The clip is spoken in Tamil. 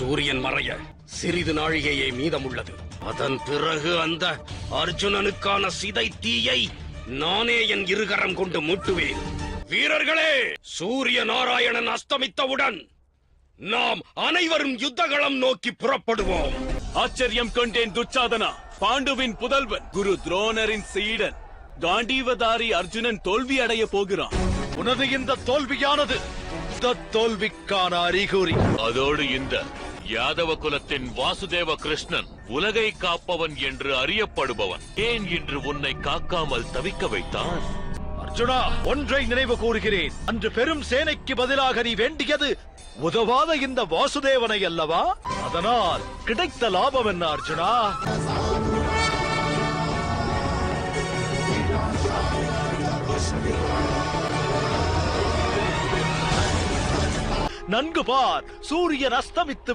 சூரியன் மறைய சிறிது நாழிகையே மீதமுள்ளது. அதன் பிறகு அந்த அர்ஜுனனுக்கான சிதை தீயை நானே என் இருகரம் கொண்டு மூட்டுவேன். வீரர்களே சூரிய நாராயணன் அஸ்தமித்தவுடன் நாம் அனைவரும் யுத்தகளம் நோக்கி புறப்படுவோம். ஆச்சரியம் கொண்டேன் துச்சாதனா பாண்டுவின் புதல்வன். குரு துரோணரின் சீடன். காண்டீவதாரி அர்ஜுனன் தோல்வி அடைய போகிறான். உனது இந்த தோல்வியானது தோல்விக்கான அறிகுறி. அதோடு இந்த யாதவ குலத்தின் வாசுதேவ கிருஷ்ணன் உலகை காப்பவன் என்று அறியப்படுபவன். ஏன் இன்று உன்னை காக்காமல் தவிக்க வைத்தான்? அர்ஜுனா ஒன்றை நினைவு கூறுகிறேன். அன்று பெரும் சேனைக்கு பதிலாக நீ வேண்டியது உதவாத இந்த வாசுதேவனை அல்லவா? அதனால் கிடைத்த லாபம் என்ன அர்ஜுனா? நன்கு பார். சூரியன் அஸ்தமித்து விட்டு